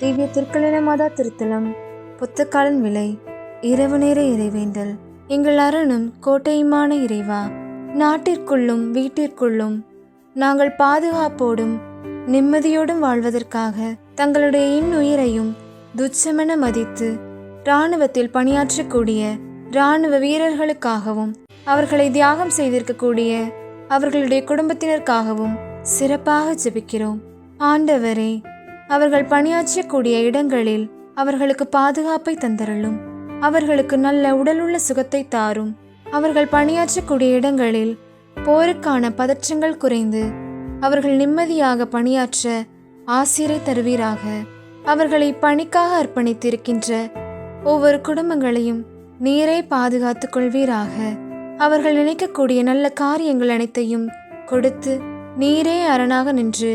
திவ்ய திருக்கலின மாதா திருத்தலம். புத்தக்காலன் விலை இரவு நேர இறைவேண்டல். எங்கள் அரணும் கோட்டையுமான இறைவா நாட்டிற்குள்ளும் வீட்டிற்குள்ளும் நாங்கள் பாதுகாப்போடும் நிம்மதியோடும் வாழ்வதற்காக தங்களுடைய இன்னுயிரையும் துச்சமென மதித்து இராணுவத்தில் பணியாற்றக்கூடிய இராணுவ வீரர்களுக்காகவும் அவர்களை தியாகம் செய்திருக்கக்கூடிய அவர்களுடைய குடும்பத்தினருக்காகவும் சிறப்பாக ஜெபிக்கிறோம். ஆண்டவரே அவர்கள் பணியாற்றக்கூடிய இடங்களில் அவர்களுக்கு பாதுகாப்பை தந்தருளும் அவர்களுக்கு நல்ல உடலுள்ள சுகத்தை தாரும். அவர்கள் பணியாற்றக்கூடிய இடங்களில் போருக்கான பதற்றங்கள் குறைந்து அவர்கள் நிம்மதியாக பணியாற்ற ஆசிரை தருவீராக. அவர்களை பணிக்காக அர்ப்பணித்திருக்கின்ற ஒவ்வொரு குடும்பங்களையும் நீரே பாதுகாத்துக் கொள்வீராக. அவர்கள் நினைக்கக்கூடிய நல்ல காரியங்கள் அனைத்தையும் கொடுத்து நீரே அரணாக நின்று